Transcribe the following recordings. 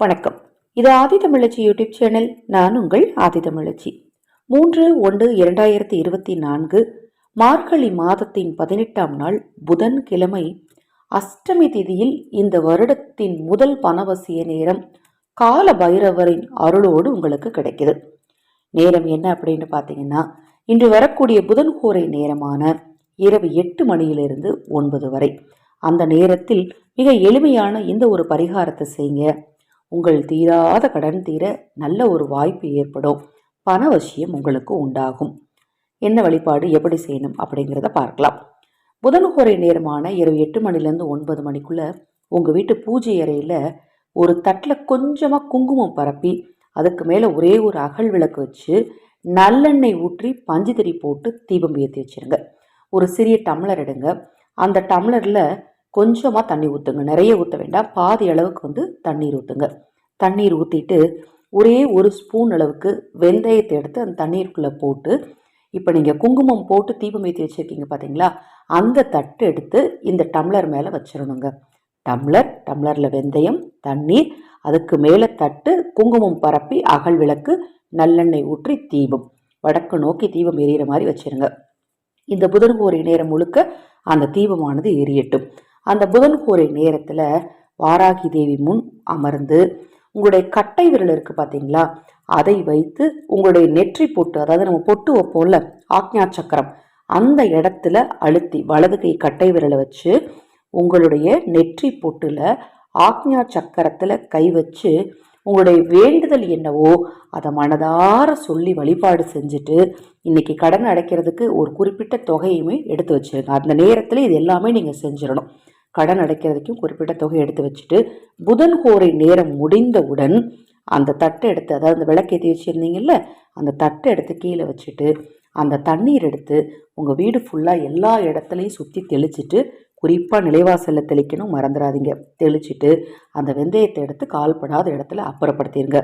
வணக்கம். இது ஆதி தமிழச்சி YouTube channel. நான் உங்கள் ஆதி தமிழச்சி. மூன்று ஒன்று இரண்டாயிரத்தி இருபத்தி நான்கு மார்கழி மாதத்தின் பதினெட்டாம் நாள் புதன் கிழமை அஷ்டமி திதியில் இந்த வருடத்தின் முதல் பணவசிய நேரம் கால பைரவரின் அருளோடு உங்களுக்கு கிடைக்குது நேரம் என்ன அப்படின்னு பார்த்தீங்கன்னா இன்று வரக்கூடிய புதன் கூரை நேரமான இரவு எட்டு மணியிலிருந்து ஒன்பது வரை. அந்த நேரத்தில் மிக எளிமையான இந்த ஒரு பரிகாரத்தை செய்யுங்க. உங்கள் தீராத கடன் தீர நல்ல ஒரு வாய்ப்பு ஏற்படும். பணவசியம் உங்களுக்கு உண்டாகும். என்ன வழிபாடு எப்படி செய்யணும் அப்படிங்கிறத பார்க்கலாம். புதனுகோரை நேரமான இரவு எட்டு மணிலேருந்து ஒன்பது மணிக்குள்ளே உங்கள் வீட்டு பூஜை அறையில் ஒரு தட்டில் கொஞ்சமாக குங்குமம் பரப்பி அதுக்கு மேலே ஒரே ஒரு அகல் விளக்கு வச்சு நல்லெண்ணெய் ஊற்றி பஞ்சுதிரி போட்டு தீபம் ஏற்றி வச்சுருங்க. ஒரு சிறிய டம்ளர் எடுங்க. அந்த டம்ளரில் கொஞ்சமாக தண்ணி ஊற்றுங்க நிறைய ஊற்ற வேண்டாம். பாதி அளவுக்கு வந்து தண்ணீர் ஊற்றுங்க தண்ணீர் ஊற்றிட்டு ஒரே ஒரு ஸ்பூன் அளவுக்கு வெந்தயத்தை எடுத்து அந்த தண்ணீருக்குள்ளே போட்டு இப்போ நீங்கள் குங்குமம் போட்டு தீபம் ஏற்றி வச்சுருக்கீங்க பார்த்தீங்களா அந்த தட்டு எடுத்து இந்த டம்ளர் மேலே வச்சிடணுங்க. டம்ளர் டம்ளரில் வெந்தயம் தண்ணீர் அதுக்கு மேலே தட்டு குங்குமம் பரப்பி அகல் விளக்கு நல்லெண்ணெய் ஊற்றி தீபம். வடக்கு நோக்கி தீபம் எரியிற மாதிரி வச்சிருங்க. இந்த புதன்கோரி நேரம் முழுக்க அந்த தீபமானது எரியட்டும். அந்த புதன் கூரை நேரத்தில் வாராகி தேவி முன் அமர்ந்து உங்களுடைய கட்டை விரல் இருக்குது பார்த்தீங்களா அதை வைத்து உங்களுடைய நெற்றி பொட்டு அதாவது நம்ம பொட்டு வைப்போம்ல ஆக்ஞா சக்கரம் அந்த இடத்துல அழுத்தி வலது கை கட்டை விரலை வச்சு உங்களுடைய நெற்றி பொட்டில் ஆக்ஞா சக்கரத்தில் கை வச்சு உங்களுடைய வேண்டுதல் என்னவோ அதை மனதார சொல்லி வழிபாடு செஞ்சுட்டு இன்னைக்கு கடன் அடைக்கிறதுக்கு ஒரு குறிப்பிட்ட தொகையுமே எடுத்து வச்சுருங்க. அந்த நேரத்தில் இது எல்லாமே நீங்கள் செஞ்சிடணும். கடன் அடைக்கிறதுக்கும் குறிப்பிட்ட தொகை எடுத்து வச்சுட்டு புதன் கோரை நேரம் முடிந்தவுடன் அந்த தட்டை எடுத்து அதாவது அந்த விளக்கேற்றி வச்சுருந்தீங்கல்ல அந்த தட்டை எடுத்து கீழே வச்சுட்டு அந்த தண்ணீர் எடுத்து உங்கள் வீடு ஃபுல்லாக எல்லா இடத்துலையும் சுற்றி தெளிச்சிட்டு குறிப்பாக நிலைவாசலில் தெளிக்கணும் மறந்துடாதீங்க. தெளிச்சிட்டு அந்த வெந்தயத்தை எடுத்து கால்படாத இடத்துல அப்புறப்படுத்திடுங்க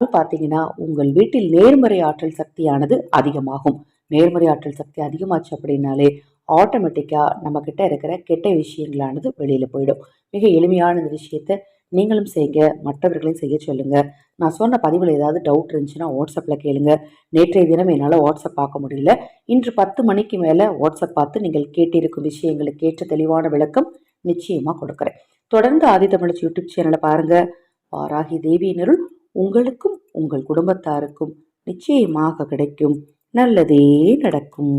பார்த்தீங்கன்னா உங்கள் வீட்டில் நேர்மறை ஆற்றல் சக்தியானது அதிகமாகும். நேர்மறை ஆற்றல் சக்தி அதிகமாச்சு அப்படின்னாலே ஆட்டோமேட்டிக்காக நம்மக்கிட்ட இருக்கிற கெட்ட விஷயங்களானது வெளியில் போயிடும். மிக எளிமையான இந்த விஷயத்தை நீங்களும் செய்யுங்க மற்றவர்களையும் செய்ய சொல்லுங்கள் நான் சொன்ன பதிவில் ஏதாவது டவுட் இருந்துச்சுன்னா வாட்ஸ்அப்பில் கேளுங்க. நேற்றைய தினம் என்னால் வாட்ஸ்அப் பார்க்க முடியல. இன்று பத்து மணிக்கு மேலே வாட்ஸ்அப் பார்த்து நீங்கள் கேட்டிருக்கும் விஷயங்களுக்கு ஏற்ற தெளிவான விளக்கம் நிச்சயமாக கொடுக்குறேன். தொடர்ந்து ஆதித்தமிழ் யூடியூப் சேனலை பாருங்கள் வாராகி தேவியினருள் உங்களுக்கும் உங்கள் குடும்பத்தாருக்கும் நிச்சயமாக கிடைக்கும். நல்லதே நடக்கும்.